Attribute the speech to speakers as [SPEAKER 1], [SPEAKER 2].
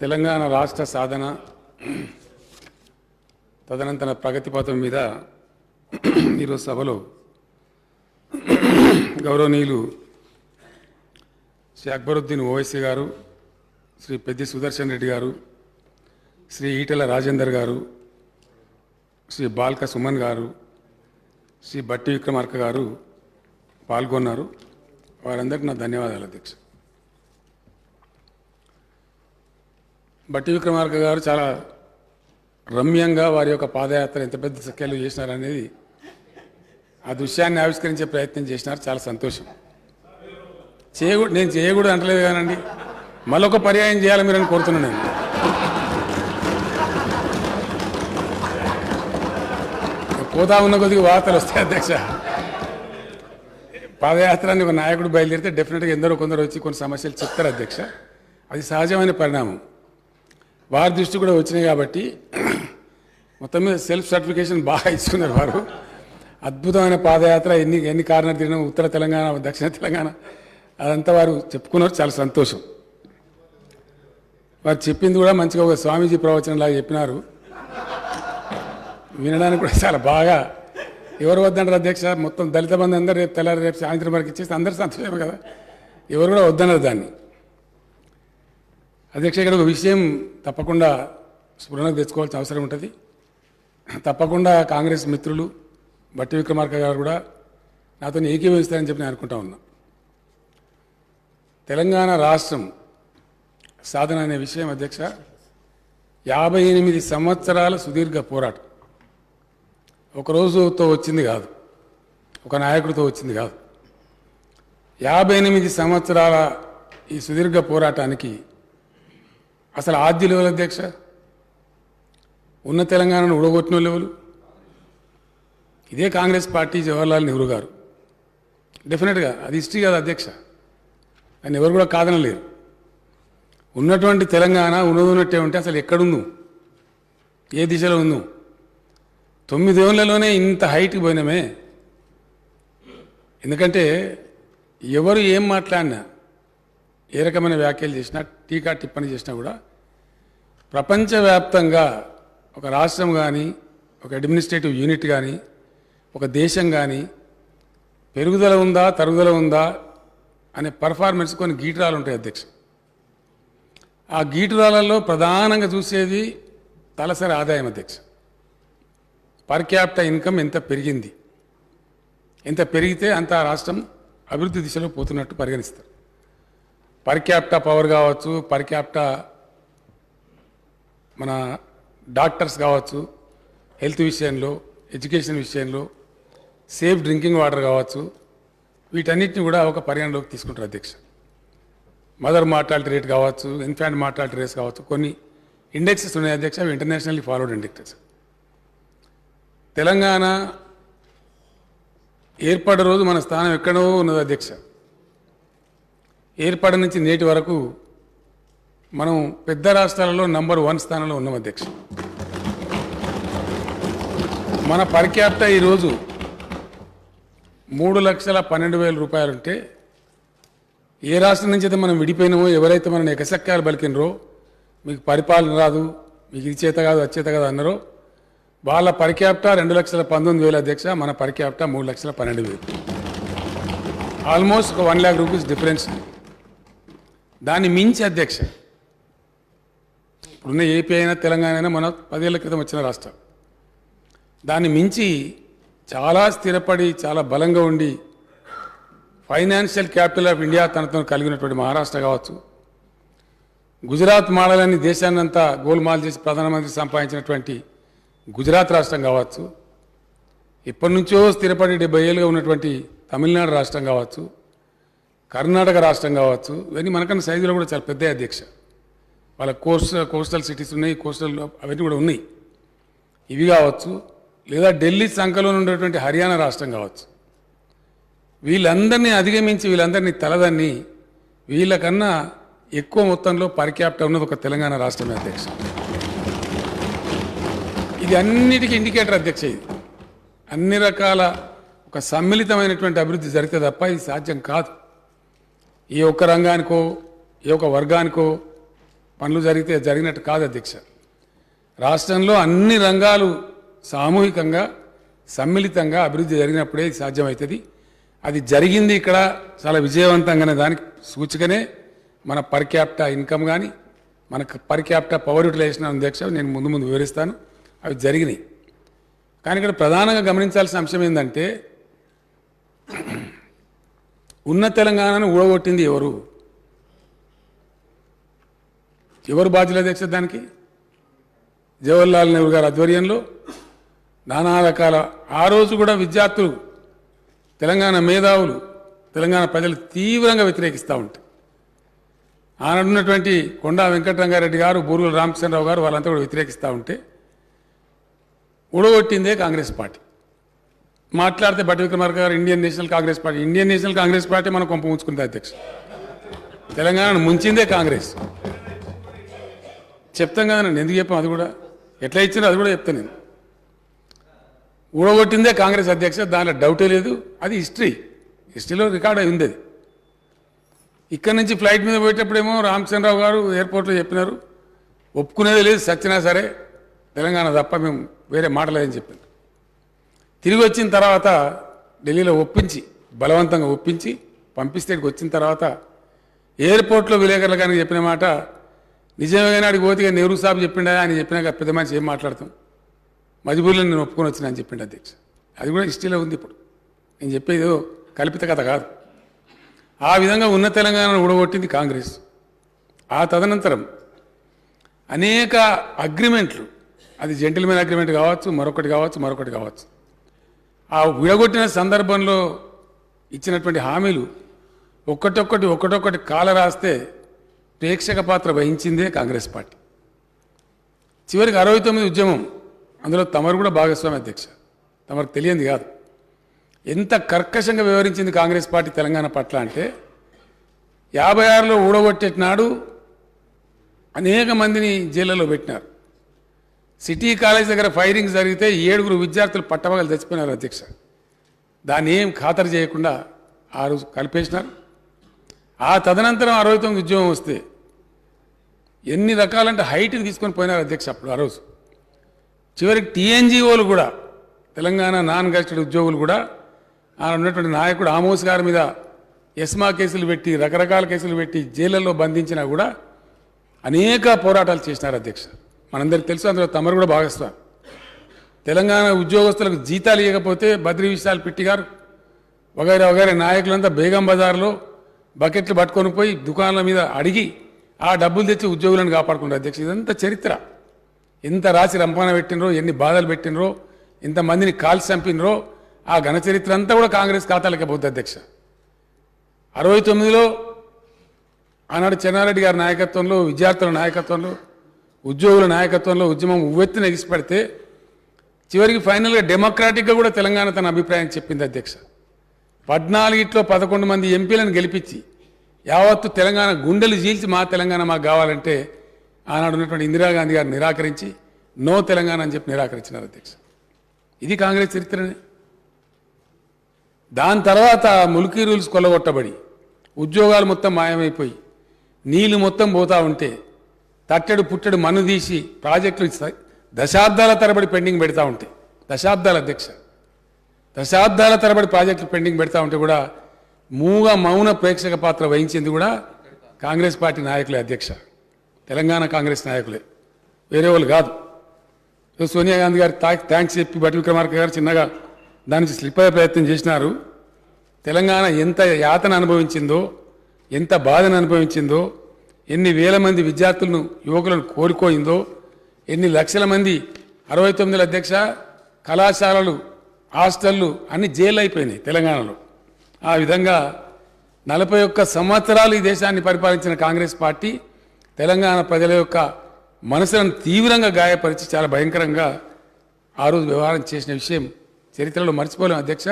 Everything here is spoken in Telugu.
[SPEAKER 1] తెలంగాణ రాష్ట్ర సాధన తదనంతర ప్రగతి పథం మీద ఈరోజు సభలో గౌరవనీయులు శ్రీ అక్బరుద్దీన్ ఓవైసీ గారు శ్రీ పెద్ది సుదర్శన్ రెడ్డి గారు శ్రీ ఈటెల రాజేందర్ గారు శ్రీ బాల్క సుమన్ గారు శ్రీ బట్టి విక్రమార్క గారు పాల్గొన్నారు. వారందరికీ నా ధన్యవాదాలు అధ్యక్ష. బట్టి విక్రమార్క గారు చాలా రమ్యంగా వారి యొక్క పాదయాత్ర ఎంత పెద్ద సంఖ్యలో చేసినారనేది ఆ దృశ్యాన్ని ఆవిష్కరించే ప్రయత్నం చేసినారు. చాలా సంతోషం. చేయకూడదు నేను చేయకూడదు అంటలేదు కానండి. మరొక పర్యాయం చేయాలి మీరని కోరుతున్నాను నేను. పోతా ఉన్న కొద్దిగా వార్తలు వస్తాయి అధ్యక్ష. పాదయాత్రని ఒక నాయకుడు బయలుదేరితే డెఫినెట్గా ఎందరో కొందరు వచ్చి కొన్ని సమస్యలు చెప్తారు అధ్యక్ష. అది సహజమైన పరిణామం. వారి దృష్టి కూడా వచ్చినాయి కాబట్టి మొత్తం మీద సెల్ఫ్ సర్టిఫికేషన్ బాగా ఇచ్చుకున్నారు వారు. అద్భుతమైన పాదయాత్ర ఎన్ని ఎన్ని కారణాలు తిరిగిన ఉత్తర తెలంగాణ దక్షిణ తెలంగాణ అదంతా వారు చెప్పుకున్నారు. చాలా సంతోషం. వారు చెప్పింది కూడా మంచిగా ఒక స్వామీజీ ప్రవచనంలాగా చెప్పినారు. వినడానికి కూడా చాలా బాగా. ఎవరు వద్దన్నారు అధ్యక్ష? మొత్తం దళిత బంధు అందరూ రేపు తెల్లారి రేపు సాయంత్రం వరకు ఇచ్చేస్తే అందరూ సంతోషమే కదా. ఎవరు కూడా వద్దన్నారు దాన్ని. అధ్యక్ష ఇక్కడ ఒక విషయం తప్పకుండా స్ఫురణకు తెచ్చుకోవాల్సిన అవసరం ఉంటుంది. తప్పకుండా కాంగ్రెస్ మిత్రులు బట్టి విక్రమార్క గారు కూడా నాతో ఏకీభవిస్తారని చెప్పి నేను అనుకుంటా ఉన్నా. తెలంగాణ రాష్ట్రం సాధన అనే విషయం అధ్యక్ష యాభై ఎనిమిది సంవత్సరాల సుదీర్ఘ పోరాటం. ఒక రోజుతో వచ్చింది కాదు ఒక నాయకుడితో వచ్చింది కాదు. యాభై ఎనిమిది సంవత్సరాల ఈ సుదీర్ఘ పోరాటానికి అసలు ఆద్యులు ఎవరు అధ్యక్ష? ఉన్న తెలంగాణను ఉడగొట్టిన వాళ్ళు ఎవరు? ఇదే కాంగ్రెస్ పార్టీ జవహర్లాల్ నెహ్రూ గారు. డెఫినెట్గా అది హిస్టరీ కాదు అధ్యక్ష. అని ఎవరు కూడా కాదనలేరు. ఉన్నటువంటి తెలంగాణ ఉన్నది ఉన్నట్టే ఉంటే అసలు ఎక్కడుందు? ఏ దిశలో ఉందో? తొమ్మిదేళ్ళలోనే ఇంత హైట్కి పోయినామే. ఎందుకంటే ఎవరు ఏం మాట్లాడినా ఏ రకమైన వ్యాఖ్యలు చేసినా టీకా టిప్పణి చేసినా కూడా ప్రపంచవ్యాప్తంగా ఒక రాష్ట్రం కానీ ఒక అడ్మినిస్ట్రేటివ్ యూనిట్ కానీ ఒక దేశం కానీ పెరుగుదల ఉందా తరుగుదల ఉందా అనే పర్ఫార్మెన్స్ కొన్ని గీటరాలు ఉంటాయి అధ్యక్ష. ఆ గీటురాలలో ప్రధానంగా చూసేది తలసరి ఆదాయం అధ్యక్ష. పర్ క్యాపిటల్ ఇన్కమ్ ఎంత పెరిగింది? ఎంత పెరిగితే అంత ఆ రాష్ట్రం అభివృద్ధి దిశలో పోతున్నట్టు పరిగణిస్తారు. పర్ క్యాపిటా పవర్ కావచ్చు పర్ క్యాపిటా మన డాక్టర్స్ కావచ్చు హెల్త్ విషయంలో ఎడ్యుకేషన్ విషయంలో సేఫ్ డ్రింకింగ్ వాటర్ కావచ్చు వీటన్నిటిని కూడా ఒక పరిగణలోకి తీసుకుంటారు అధ్యక్ష. మదర్ మార్టాలిటీ రేట్ కావచ్చు ఇన్ఫాంట్ మార్టాలిటీ రేట్స్ కావచ్చు కొన్ని ఇండెక్సెస్ ఉన్నాయి అధ్యక్ష అవి ఇంటర్నేషనల్లీ ఫాలోడ్ ఇండెక్సెస్. తెలంగాణ ఏర్పడే రోజు మన స్థానం ఎక్కడో ఉన్నది అధ్యక్ష. ఏర్పడి నుంచి నేటి వరకు మనం పెద్ద రాష్ట్రాలలో నంబర్ వన్ స్థానంలో ఉన్నాం అధ్యక్ష. మన పర్ ఈరోజు మూడు లక్షల పన్నెండు వేల రూపాయలుంటే ఏ రాష్ట్రం నుంచి అయితే మనం విడిపోయినామో ఎవరైతే మనం ఎకసక్కాలు పలికినరో మీకు పరిపాలన రాదు మీకు ఇది చేత కాదు వచ్చేత కాదు అన్నారో వాళ్ళ పర్ క్యాపిటా రెండు లక్షల పంతొమ్మిది వేల అధ్యక్ష మన పర్ క్యాపిటా మూడు లక్షల పన్నెండు వేలు. ఆల్మోస్ట్ ఒక వన్ ల్యాక్ రూపీస్ డిఫరెన్స్ దాన్ని మించి అధ్యక్ష ఇప్పుడున్న ఏపీ అయినా తెలంగాణ అయినా మన పదేళ్ళ క్రితం వచ్చిన రాష్ట్రం. దాన్ని మించి చాలా స్థిరపడి చాలా బలంగా ఉండి ఫైనాన్షియల్ క్యాపిటల్ ఆఫ్ ఇండియా తనతో కలిగినటువంటి మహారాష్ట్ర కావచ్చు గుజరాత్ మోడల్ అని దేశాన్నంతా గోల్మాల్ చేసి ప్రధానమంత్రి సంపాదించినటువంటి గుజరాత్ రాష్ట్రం కావచ్చు ఇప్పటి నుంచో స్థిరపడి డెబ్బై ఏళ్ళుగా ఉన్నటువంటి తమిళనాడు రాష్ట్రం కావచ్చు కర్ణాటక రాష్ట్రం కావచ్చు ఇవన్నీ మనకన్నా సైజులో కూడా చాలా పెద్ద అధ్యక్ష. వాళ్ళ కోస్ట్ కోస్టల్ సిటీస్ ఉన్నాయి కోస్టల్ అవన్నీ కూడా ఉన్నాయి. ఇవి కావచ్చు లేదా ఢిల్లీ సంఖలో ఉండేటువంటి హర్యానా రాష్ట్రం కావచ్చు. వీళ్ళందరినీ అధిగమించి వీళ్ళందరినీ తలదన్ని వీళ్ళకన్నా ఎక్కువ మొత్తంలో పరిక్యాప్ట ఉన్నది ఒక తెలంగాణ రాష్ట్రమే అధ్యక్ష. ఇది అన్నిటికీ ఇండికేటర్ అధ్యక్ష ఇది. అన్ని రకాల ఒక సమ్మిళితమైనటువంటి అభివృద్ధి జరిగితే తప్ప ఇది సాధ్యం కాదు. ఈ ఒక్క రంగానికో ఈ ఒక వర్గానికో పనులు జరిగితే జరిగినట్టు కాదు అధ్యక్ష. రాష్ట్రంలో అన్ని రంగాలు సామూహికంగా సమ్మిళితంగా అభివృద్ధి జరిగినప్పుడే సాధ్యమవుతుంది. అది జరిగింది ఇక్కడ చాలా విజయవంతంగానే దానికి సూచికనే మన పర్ క్యాప్టా ఇన్కమ్ కానీ మన పర్ క్యాప్టా పవర్ యూటిలైజేషన్ అధ్యక్ష నేను ముందు ముందు వివరిస్తాను. అవి జరిగినాయి. కానీ ఇక్కడ ప్రధానంగా గమనించాల్సిన అంశం ఏంటంటే ఉన్న తెలంగాణను ఊడగొట్టింది ఎవరు? ఎవరు బాధ్యులు అధ్యక్ష దానికి? జవహర్లాల్ నెహ్రూ గారి ఆధ్వర్యంలో నానా రకాల ఆ రోజు కూడా విద్యార్థులు తెలంగాణ మేధావులు తెలంగాణ ప్రజలు తీవ్రంగా వ్యతిరేకిస్తూ ఉంటారు ఆనాడున్నటువంటి కొండా వెంకటరంగారెడ్డి గారు బూరుగుల రామచంద్రరావు గారు వాళ్ళంతా కూడా వ్యతిరేకిస్తూ ఉంటే ఊడగొట్టిందే కాంగ్రెస్ పార్టీ. మాట్లాడితే బట్టి విక్రమార్క గారు Indian National Congress party Indian National Congress party మనం కొంప ఉంచుకుంది అధ్యక్ష తెలంగాణను ముంచిందే కాంగ్రెస్. చెప్తాం కదా నేను ఎందుకు చెప్పాను? అది కూడా ఎట్లా ఇచ్చినా అది కూడా చెప్తాను నేను. ఊడగొట్టిందే కాంగ్రెస్ అధ్యక్ష దానిలో డౌటే లేదు. అది హిస్టరీ హిస్టరీలో రికార్డ్ అయి ఉంది అది ఇక్కడ నుంచి ఫ్లైట్ మీద పోయేటప్పుడేమో రామచంద్రరావు గారు ఎయిర్పోర్ట్లో చెప్పినారు. ఒప్పుకునేది లేదు సచ్చినా సరే. తెలంగాణ తప్ప మేము వేరే మాటలేదని చెప్పాను తిరిగి వచ్చిన తర్వాత ఢిల్లీలో ఒప్పించి బలవంతంగా ఒప్పించి పంపిస్తే వచ్చిన తర్వాత ఎయిర్పోర్ట్లో విలేకరులు కానీ చెప్పిన మాట నిజమే నాడికి పోతే నెహ్రూ సాబ్ చెప్పిండా? అని చెప్పినాక పెద్ద మనిషి ఏం మాట్లాడతాం? మజిబూర్లో నేను ఒప్పుకొని వచ్చినా అని చెప్పిండు అధ్యక్ష. అది కూడా హిస్టరీలో ఉంది ఇప్పుడు. నేను చెప్పేది కల్పిత కథ కాదు. ఆ విధంగా ఉన్న తెలంగాణను ఊడగొట్టింది కాంగ్రెస్. ఆ తదనంతరం అనేక అగ్రిమెంట్లు అది జెంటిల్మెన్ అగ్రిమెంట్ కావచ్చు మరొకటి కావచ్చు మరొకటి కావచ్చు. ఆ విడగొట్టిన సందర్భంలో ఇచ్చినటువంటి హామీలు ఒక్కటొక్కటి ఒక్కటొక్కటి కాల రాస్తే ప్రేక్షక పాత్ర వహించిందే కాంగ్రెస్ పార్టీ. చివరికి అరవై తొమ్మిది ఉద్యమం అందులో తమరు కూడా భాగస్వామి అధ్యక్ష. తమకు తెలియంది కాదు. ఎంత కర్కశంగా వివరించింది కాంగ్రెస్ పార్టీ తెలంగాణ పట్ల అంటే యాభై ఆరులో ఊడగొట్టేటినాడు అనేక మందిని జైళ్ళలో పెట్టినారు. సిటీ కాలేజ్ దగ్గర ఫైరింగ్ జరిగితే ఏడుగురు విద్యార్థులు పట్టవగలు చచ్చిపోయినారు అధ్యక్ష. దాన్ని ఏం ఖాతరు చేయకుండా ఆ రోజు కలిపేసినారు. ఆ తదనంతరం అరవై తొమ్మిది ఉద్యోగం వస్తే ఎన్ని రకాలంటే హైట్కి తీసుకొని పోయినారు అధ్యక్ష అప్పుడు ఆ రోజు. చివరికి టీఎన్జిఓలు కూడా తెలంగాణ నాన్ గెస్టెడ్ ఉద్యోగులు కూడా ఆ ఉన్నటువంటి నాయకుడు ఆమోస్ గారి మీద ఎస్మా కేసులు పెట్టి రకరకాల కేసులు పెట్టి జైళ్ళల్లో బంధించినా కూడా అనేక పోరాటాలు చేసినారు అధ్యక్ష. మనందరికి తెలుసు అందులో తమరు కూడా భాగస్వామి. తెలంగాణ ఉద్యోగస్తులకు జీతాలు ఇవ్వకపోతే బద్రి విశాల్ పిట్టి గారు వగైరా వగైరా నాయకులంతా బేగం బజార్లో బకెట్లు పట్టుకొని పోయి దుకాణాల మీద అడిగి ఆ డబ్బులు తెచ్చి ఉద్యోగులను కాపాడుకుంటారు అధ్యక్ష. ఇదంతా చరిత్ర. ఎంత రాసి రంపాన పెట్టినరో ఎన్ని బాధలు పెట్టినరో ఎంతమందిని కాల్చి చంపినరో ఆ ఘన చరిత్ర అంతా కూడా కాంగ్రెస్ ఖాతాలకే పోతుంది అధ్యక్ష. అరవై తొమ్మిదిలో ఆనాడు చెన్నారెడ్డి గారి నాయకత్వంలో విద్యార్థుల నాయకత్వంలో ఉద్యోగుల నాయకత్వంలో ఉద్యమం ఉవ్వెత్తున ఎగిసిపడితే చివరికి ఫైనల్గా డెమోక్రాటిక్గా కూడా తెలంగాణ తన అభిప్రాయం చెప్పింది అధ్యక్ష. పద్నాలుగిట్లో పదకొండు మంది ఎంపీలను గెలిపించి యావత్తు తెలంగాణ గుండెలు చీల్చి మా తెలంగాణ మాకు కావాలంటే ఆనాడు ఉన్నటువంటి ఇందిరాగాంధీ గారు నిరాకరించి నో తెలంగాణ అని చెప్పి నిరాకరించినారు అధ్యక్ష. ఇది కాంగ్రెస్ చరిత్రనే. దాని తర్వాత ముల్కీ రూల్స్ కొల్లగొట్టబడి ఉద్యోగాలు మొత్తం మాయమైపోయి నీళ్ళు మొత్తం పోతా ఉంటే తట్టెడు పుట్టెడు మన్ను తీసి ప్రాజెక్టులు దశాబ్దాల తరబడి పెండింగ్ పెడతా ఉంటే దశాబ్దాల అధ్యక్ష. దశాబ్దాల తరబడి ప్రాజెక్టులు పెండింగ్ పెడతా ఉంటే కూడా మూగ మౌన ప్రేక్షక పాత్ర వహించింది కూడా కాంగ్రెస్ పార్టీ నాయకులే అధ్యక్ష. తెలంగాణ కాంగ్రెస్ నాయకులే. వేరే వాళ్ళు కాదు. సోనియా గాంధీ గారు థ్యాంక్స్ చెప్పి బట్టి విక్రమార్క గారు చిన్నగా దాని నుంచి స్లిప్ అయ్యే ప్రయత్నం చేసినారు. తెలంగాణ ఎంత యాతన అనుభవించిందో ఎంత బాధను అనుభవించిందో ఎన్ని వేల మంది విద్యార్థులను యువకులను కోరుకోయిందో ఎన్ని లక్షల మంది అరవై తొమ్మిదిల అధ్యక్ష కళాశాలలు హాస్టళ్ళు అన్ని జైలు అయిపోయినాయి తెలంగాణలో. ఆ విధంగా నలభై ఒక్క సంవత్సరాలు ఈ దేశాన్ని పరిపాలించిన కాంగ్రెస్ పార్టీ తెలంగాణ ప్రజల యొక్క మనసులను తీవ్రంగా గాయపరిచి చాలా భయంకరంగా ఆ రోజు వ్యవహారం చేసిన విషయం చరిత్రలో మర్చిపోలేం. అధ్యక్ష